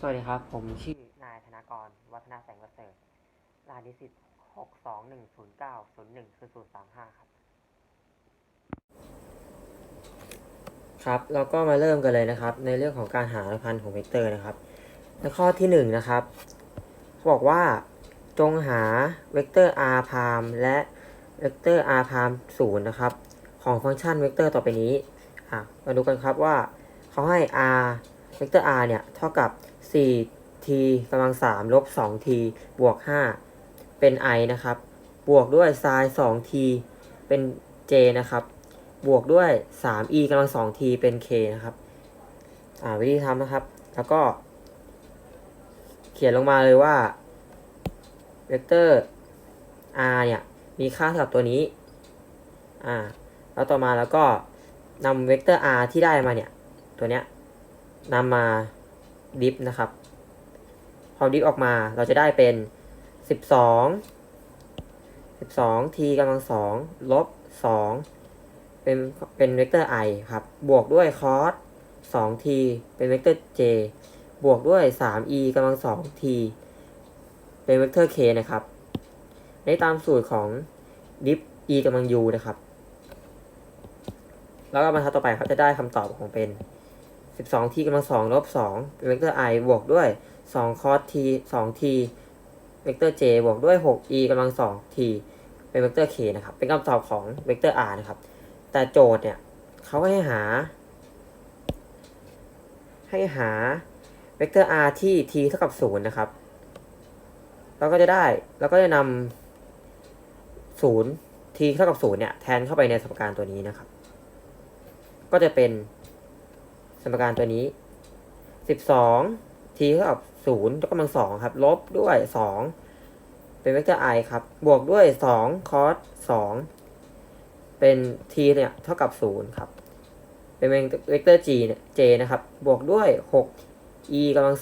สวัสดีครับ ผมชื่อนายธนากร วัฒนาแสงประเสริฐรหัสนิสิตหกสองหนึ่งศูนย์เก้าศูนย์หนึ่งศูนย์ศูนย์สามห้าครับ ครับเราก็มาเริ่มกันเลยนะครับ ในเรื่องของการหาอนุพันธ์ของเวกเตอร์นะครับ ในข้อที่หนึ่งนะครับเขาบอกว่าจงหาเวกเตอร์ r พามและเวกเตอร์ r พามศูนย์นะครับ ของฟังก์ชันเวกเตอร์ต่อไปนี้อะมาดูกันครับว่าเขาให้ r เวกเตอร์ r เนี่ย เท่ากับ 4t กำลัง 3 ลบ 2t บวก 5 เป็น i นะครับ บวกด้วย sin 2t เป็น j นะครับ บวกด้วย 3e กำลัง 2t เป็น k นะครับ อ่า วิธีทำนะครับ แล้วก็ เขียนลงมาเลยว่า เวกเตอร์ r เนี่ย มีค่าเท่ากับตัวนี้ อ่า แล้วต่อมาแล้วก็นำเวกเตอร์ r ที่ได้มาเนี่ย ตัวเนี้ย นำมาดิฟนะครับ พอดิฟออกมาเราจะได้เป็น 12 12 t กำลัง2ลบ 2 เป็นเป็นเวกเตอร์ i ครับ บวกด้วย cos 2t เป็นเวกเตอร์ j บวกด้วย 3e กำลัง 2t เป็นเวกเตอร์ k นะครับ ในตามสูตรของ diff e กำลัง u นะครับ แล้วก็บรรทัดต่อไปเขาจะได้คำตอบของเป็น 12t กำลัง2ลบ2เป็นเวกเตอร์ i บวกด้วย2 cos t 2t เวกเตอร์ j บวกด้วย 6e กำลัง 2t เป็นเวกเตอร์ k นะครับ เป็นคำตอบของเวกเตอร์ r นะครับ แต่โจทย์เนี่ยเขาให้หา ให้หาเวกเตอร์ r ที่ t เท่ากับ0นะครับเราก็จะได้เราก็จะนำ0 t เท่ากับ0เนี่ยแทนเข้าไปในสมการตัวนี้นะครับ ก็จะเป็น มการตัวนี้ 12 t เท่ากับ0ยกกำลัง2ครับ ลบด้วย 2 เป็นเวกเตอร์ i ครับ บวกด้วย 2 cos 2 เป็น t เนี่ยเท่ากับ 0 ครับ เป็นเวกเตอร์ g เนี่ย j นะครับ บวกด้วย 6 e กำลัง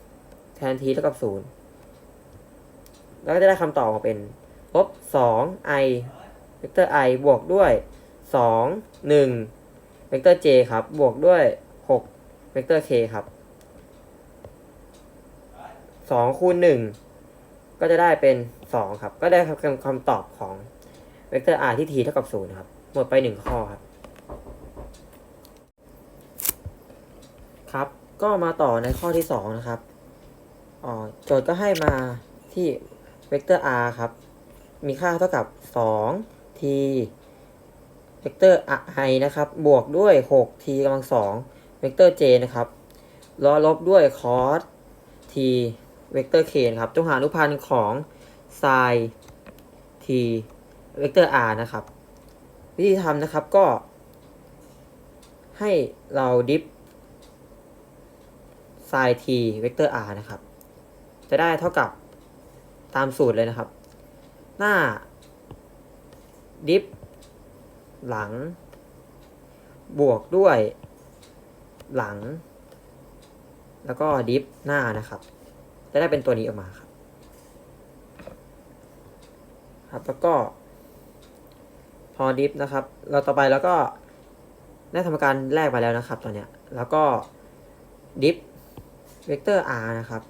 2แทน t เท่ากับ 0 แล้วก็จะได้คำตอบมาเป็น ลบ 2 i เวกเตอร์ i บวกด้วย 2 1 เวกเตอร์ j ครับ บวกด้วย เวกเตอร์ k ครับ2คูณ1ก็จะได้เป็น2ครับ ก็ได้คำตอบของเวกเตอร์ r ที่ t เท่ากับ0ครับ หมดไป1ข้อครับ ครับ ก็มาต่อในข้อที่2นะครับอ๋อโจทย์ก็ให้มาที่เวกเตอร์ r ครับ มีค่าเท่ากับ2 t เวกเตอร์ i นะครับ บวกด้วย6 t กำลัง2 เวกเตอร์ j นะครับล้อลบด้วย cos t เวกเตอร์ k นะครับ จงหาอนุพันธ์ของ sin t เวกเตอร์ r นะครับ วิธีทำนะครับก็ ให้เราดิฟ sin t เวกเตอร์ r นะครับ จะได้เท่ากับตามสูตรเลยนะครับ หน้า ดิฟ หลัง บวกด้วย หลัง แล้วก็ดิฟหน้านะครับ จะได้เป็นตัวนี้ออกมาครับ ครับแล้วก็ พอดิฟนะครับ เราต่อไปแล้วก็ได้ทำการแลกไปแล้วนะครับ ตอนเนี้ย แล้วก็ดิฟเวกเตอร์ r นะครับ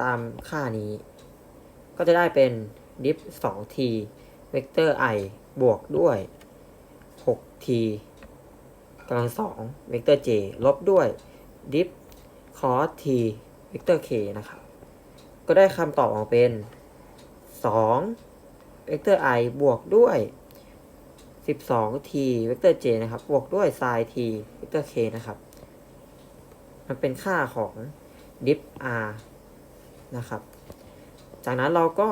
ตามค่านี้ ก็จะได้เป็นดิฟ 2t เวกเตอร์ i บวกด้วย 6t กำลัง2เวกเตอร์ j ลบด้วย diff cos t เวกเตอร์ k นะครับ ก็ได้คำตอบออกมาเป็น2เวกเตอร์ i บวกด้วย 12t เวกเตอร์ j นะครับ บวกด้วย sin t เวกเตอร์ k นะครับ มันเป็นค่าของ diff r นะครับ จากนั้นเราก็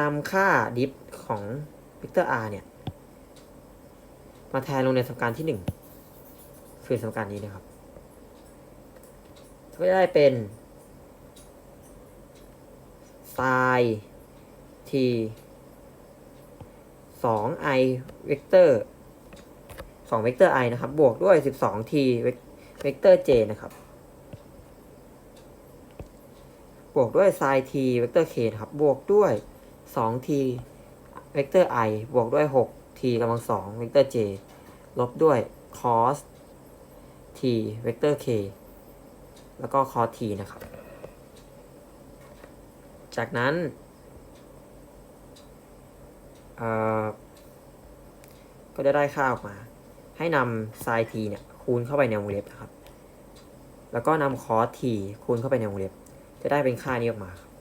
นำค่า diff ของเวกเตอร์ r เนี่ย มาแทนลงในสมการที่หนึ่งคือสมการนี้นะครับ ก็จะได้เป็น sin t 2 i เวกเตอร์2เวกเตอร์ i นะครับ บวกด้วย 12t เวกเตอร์ j นะครับ บวกด้วย sin t เวกเตอร์ k นะครับ บวกด้วย 2t เวกเตอร์ i บวกด้วย 6t กำลัง2เวกเตอร์ j ลบด้วย cos t เวกเตอร์ k แล้วก็คอทีนะครับ จากนั้นเอ่อก็จะได้ค่าออกมา ให้นำไซทีเนี่ยคูณเข้าไปในวงเล็บนะครับ แล้วก็นำคอทีคูณเข้าไปในวงเล็บ จะได้เป็นค่านี้ออกมาครับ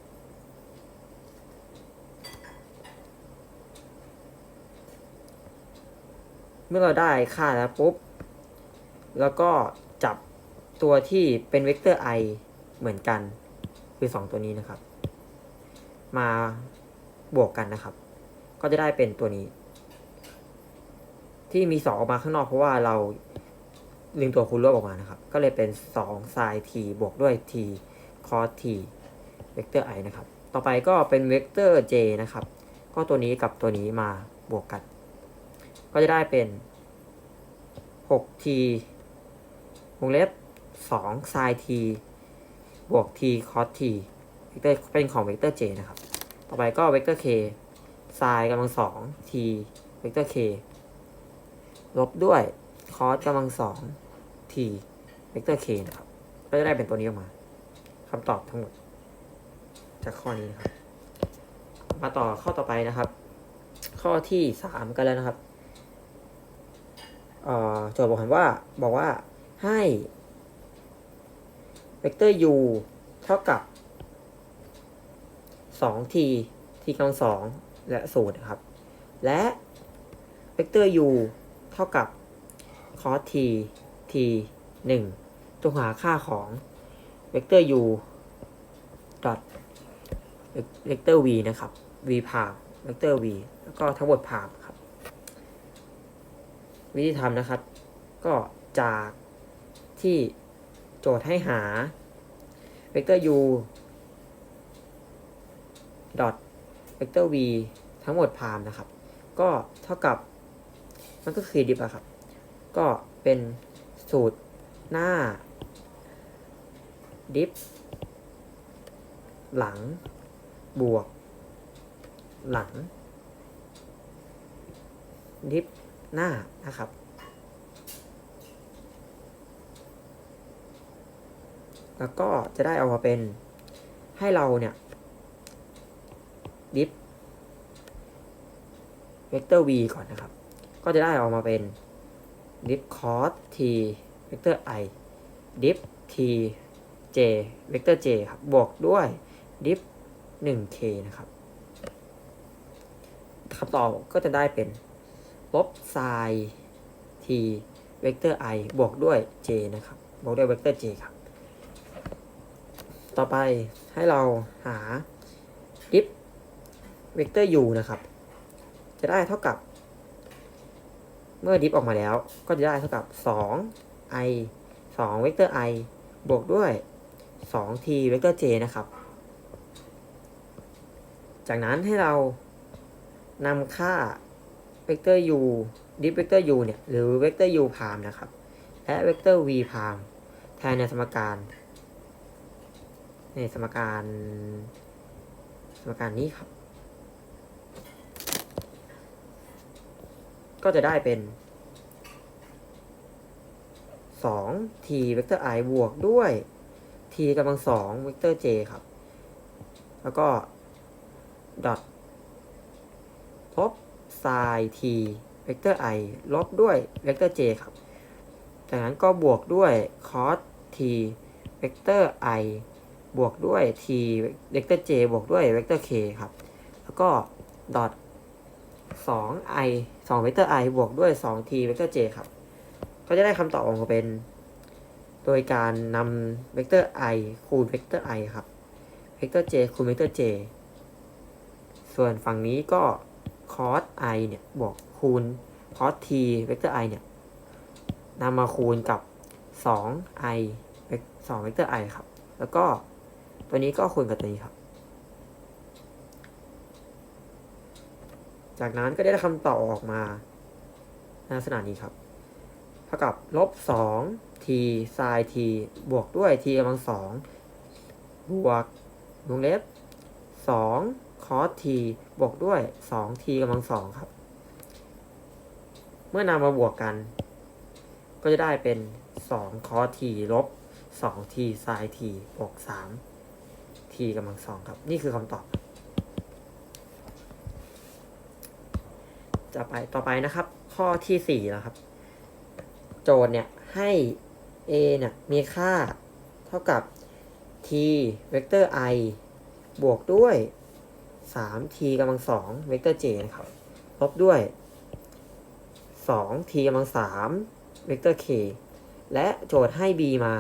เมื่อเราได้ค่าแล้วปุ๊บ แล้วก็จับตัวที่เป็นเวกเตอร์ i เหมือนกัน คือ 2 ตัวนี้นะครับ มาบวกกันนะครับ ก็จะได้เป็นตัวนี้ ที่มี 2 ออกมาข้างนอกเพราะว่าเราดึงตัวคูณรวบออกมานะครับ ก็เลยเป็น2 sin t บวกด้วย t cos t เวกเตอร์ i นะครับ ต่อไปก็เป็นเวกเตอร์ j นะครับ ก็ตัวนี้กับตัวนี้มาบวกกัน ก็จะได้เป็น 6t วงเล็บ2 sin t บวก t cos t เวกเตอร์เป็นของเวกเตอร์ j นะครับ ต่อไปก็เวกเตอร์ k sin กำลังสอง t เวกเตอร์ k ลบด้วย cos กำลังสอง t เวกเตอร์ k นะครับ ก็จะได้เป็นตัวนี้ออกมาคำตอบทั้งหมด จากข้อนี้นะครับ มาต่อข้อต่อไปนะครับ ข้อที่สามกันแล้วนะครับ โจทย์บอกว่าบอกว่าให้เวกเตอร์ u เท่ากับ 2t t กำลังสองและศูนย์นะครับ และเวกเตอร์ u เท่ากับ cos t t 1จงหาค่าของเวกเตอร์ u ดอทเวกเตอร์ v นะครับ v พามเวกเตอร์ v แล้วก็ทั้งหมดพามครับ วิธีทำนะครับ ก็จากที่โจทย์ให้หาเวกเตอร์ u ดอทเวกเตอร์ v ทั้งหมดพามนะครับ ก็เท่ากับมันก็คือดิฟอะครับ ก็เป็นสูตรหน้า ดิฟหลัง บวก หลัง ดิฟ หน้านะครับ แล้วก็จะได้เอามาเป็นให้เราเนี่ยดิฟเวกเตอร์ v ก่อนนะครับ ก็จะได้ออกมาเป็นดิฟคอส t เวกเตอร์ i ดิฟ t j เวกเตอร์ j ครับ บวกด้วยดิฟ 1k นะครับคำตอบก็จะได้เป็น ลบ sin t เวกเตอร์ i บวกด้วย j นะครับ บวกด้วยเวกเตอร์ j ครับ ต่อไปให้เราหา if เวกเตอร์ u นะครับ จะได้เท่ากับ เมื่อ diff ออกมาแล้วก็จะได้เท่ากับ 2 i 2เวกเตอร์ i บวกด้วย 2t เวกเตอร์ j นะครับ จากนั้นให้เรานำค่า เวกเตอร์ u diff เวกเตอร์ u เนี่ยหรือเวกเตอร์ u พามนะครับ และเวกเตอร์ v พามแทนในสมการ ในสมการ สมการนี้ครับ ก็จะได้เป็น2 t เวกเตอร์ i บวกด้วย t กำลังสองเวกเตอร์ j ครับ แล้วก็ดอท sin t เวกเตอร์ i ลบด้วยเวกเตอร์ j ครับ จากนั้นก็บวกด้วย cos t เวกเตอร์ i บวกด้วย t เวกเตอร์ j บวกด้วยเวกเตอร์ k ครับ แล้วก็ดอท2 i 2เวกเตอร์ i บวกด้วย2 t เวกเตอร์ j ครับ ก็จะได้คำตอบออกมาเป็น โดยการนำเวกเตอร์ i คูณเวกเตอร์ i ครับ เวกเตอร์ j คูณเวกเตอร์ j ส่วนฝั่งนี้ก็ cos i เนี่ยบวกคูณ cos t เวกเตอร์ i เนี่ยนำมาคูณกับ 2 i 2เวกเตอร์ i ครับ แล้วก็ตัวนี้ก็คูณกับตัวนี้ครับ จากนั้นก็ได้คำตอบออกมาในลักษณะนี้ครับ เท่ากับลบ 2 t sin t บวกด้วย t กำลังสองบวกวงเล็บ2 cos t บวกด้วย2 t กำลังสองครับ เมื่อนำมาบวกกัน ก็จะได้เป็น2 cos t ลบสองทีไซน์ทีบวกสามทีกำลังสองครับ นี่คือคำตอบ จะไปต่อไปนะครับ ข้อที่สี่แล้วครับ โจทย์เนี่ยให้ a เนี่ยมีค่าเท่ากับ t เวกเตอร์ i บวกด้วย 3t กำลังสองเวกเตอร์ j นะครับลบด้วย 2t กำลังสามเวกเตอร์ k และโจทย์ให้ b มา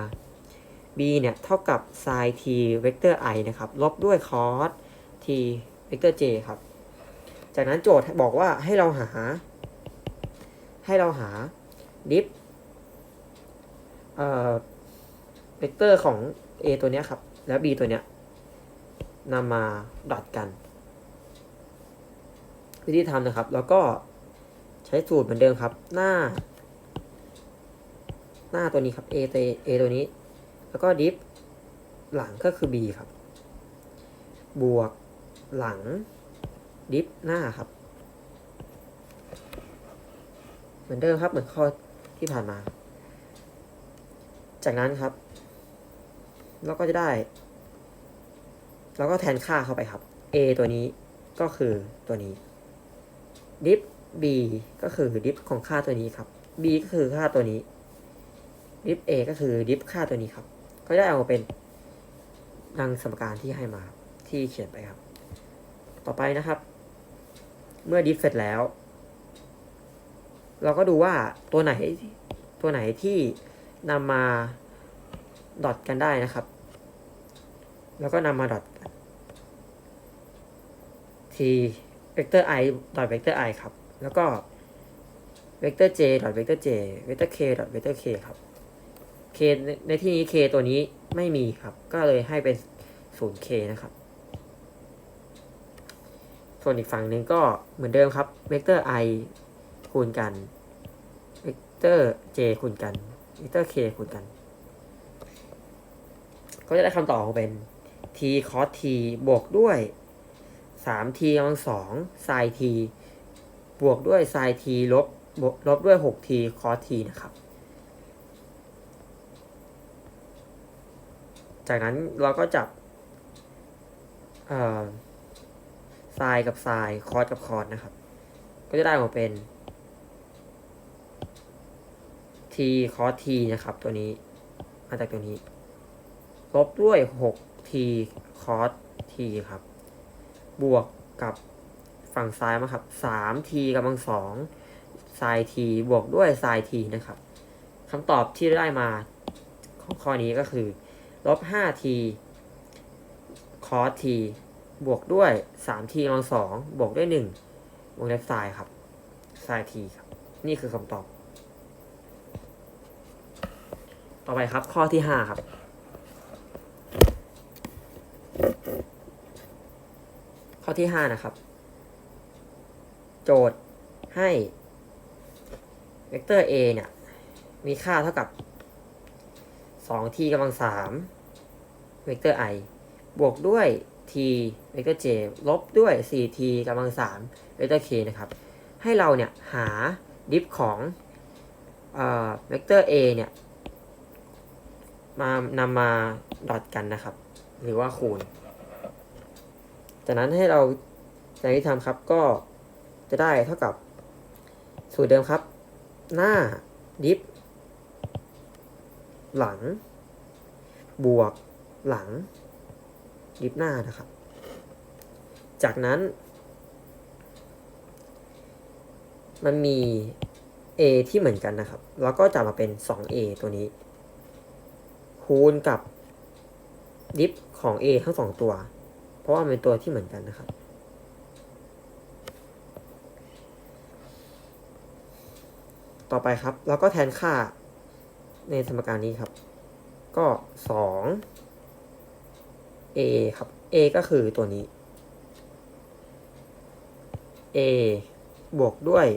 b เนี่ย เท่ากับ sin t เวกเตอร์ i นะครับ ลบด้วย cos t เวกเตอร์ j ครับ จากนั้นโจทย์บอกว่าให้เราหา ให้เราหาดิฟเอ่อเวกเตอร์ของ a ตัวเนี้ยครับ แล้ว b ตัวเนี้ยนำมาดอทกัน วิธีทำนะครับ แล้วก็ใช้สูตรเหมือนเดิมครับ หน้า หน้าตัวนี้ครับ a ตัว a ตัวนี้ แล้วก็ดิฟหลังก็คือ b ครับ บวกหลัง ดิฟหน้าครับ เหมือนเดิมครับเหมือนข้อที่ผ่านมา จากนั้นครับเราก็จะได้เราก็แทนค่าเข้าไปครับ a ตัวนี้ก็คือตัวนี้ ดิฟ b ก็คือดิฟของค่าตัวนี้ครับ b ก็คือค่าตัวนี้ดิฟ a ก็คือดิฟค่าตัวนี้ครับ ก็ได้เอาเป็นดังสมการที่ให้มาที่เขียนไปครับ ต่อไปนะครับ เมื่อดิฟเสร็จแล้ว เราก็ดูว่าตัวไหนตัวไหนที่นำมาดอทกันได้นะครับ แล้วก็นำมาดอทกัน t เวกเตอร์ i ดอทเวกเตอร์ i ครับ แล้วก็เวกเตอร์ j ดอทเวกเตอร์ j เวกเตอร์ k ดอทเวกเตอร์ k ครับ k ในในที่นี้ k ตัวนี้ไม่มีครับ ก็เลยให้เป็น 0k นะครับ ส่วนอีกฝั่งหนึ่งก็เหมือนเดิมครับเวกเตอร์ i คูณกันเวกเตอร์ j คูณกันเวกเตอร์ k คูณกัน ก็จะได้คำตอบเป็น t cos t บวกด้วย 3t กำลังสอง sin t บวกด้วย sin t ลบลบด้วย 6t cos t นะครับ จากนั้นเราก็จับเอ่อ sin กับ sin cos กับ cos นะครับ ก็จะได้ออกมาเป็น t cos t นะครับ ตัวนี้ มาจากตัวนี้ ลบด้วย 6t cos t ครับ บวกกับฝั่งซ้ายมาครับ 3t กำลังสอง sin t บวกด้วย sin t นะครับคำตอบที่ได้มาของข้อนี้ก็คือลบ 5t cos t บวกด้วย 3t กำลังสองบวกด้วย 1 วงเล็บ sin ครับ sin t ครับ นี่คือคำตอบ ต่อไปครับข้อที่ 5 ครับ ข้อที่5นะครับ โจทย์ให้เวกเตอร์ a เนี่ย มีค่าเท่ากับ 2t กำลัง3เวกเตอร์ i บวกด้วย t เวกเตอร์ j ลบด้วย 4t กำลัง3เวกเตอร์ k นะครับ ให้เราเนี่ย หาดิฟของเอ่อเวกเตอร์ a เนี่ย มานำมาดอทกันนะครับ หรือว่าคูณ จากนั้นให้เราอย่างที่ทำครับก็จะได้เท่ากับสูตรเดิมครับ หน้าดิฟหลัง บวกหลัง ดิฟหน้านะครับ จากนั้น มันมี a ที่เหมือนกันนะครับ แล้วก็จะมาเป็น 2a ตัวนี้ คูณกับดิฟของ a ทั้งสองตัว เพราะว่ามันเป็นตัวที่เหมือนกันนะครับ ต่อไปครับเราก็แทนค่าในสมการนี้ครับ ก็สอง a ครับ a ก็คือตัวนี้ a บวกด้วย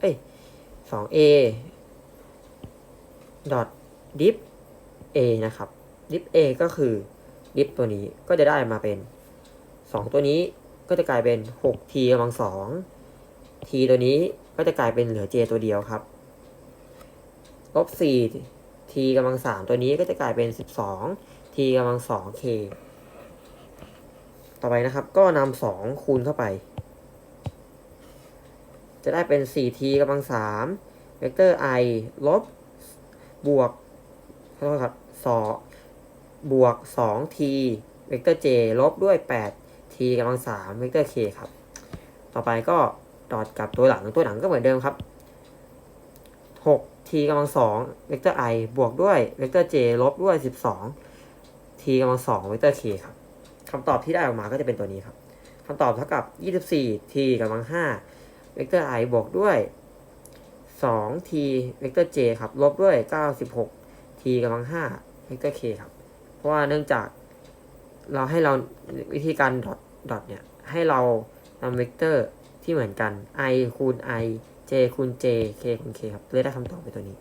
เอ้ยสอง a ดอทดิฟ a นะครับดิฟ a ก็คือดิฟตัวนี้ก็จะได้มาเป็น 2 ตัวนี้ก็จะกลายเป็น 6t กำลังสอง t ตัวนี้ก็จะกลายเป็นเหลือ j ตัวเดียวครับ ลบ 4 t t กำลังสามตัวนี้ก็จะกลายเป็นสิบสอง t กำลังสอง k ต่อไปนะครับ ก็นำสองคูณเข้าไป จะได้เป็น 4t กำลังสามเวกเตอร์ i ลบบวกขอโทษครับสอบวก 2t เวกเตอร์ j ลบด้วย 8t กำลังสามเวกเตอร์ k ครับ ต่อไปก็ดอทกับตัวหลังตัวหลังก็เหมือนเดิมครับ 6t กำลังสองเวกเตอร์ i บวกด้วยเวกเตอร์ j ลบด้วย 12t กำลังสองเวกเตอร์ k ครับคำตอบที่ได้ออกมาก็จะเป็นตัวนี้ครับคำตอบเท่ากับ 24t กำลัง5เวกเตอร์ i บวกด้วย 2t เวกเตอร์ j ครับลบด้วย 96t กำลัง5เวกเตอร์ k ครับ เพราะว่าเนื่องจากเราให้เราวิธีการดอท ดอทเนี่ยให้เรานำเวกเตอร์ที่เหมือนกัน i คูณ i j คูณ j k คูณ k ครับเลยได้คำตอบเป็นตัวนี้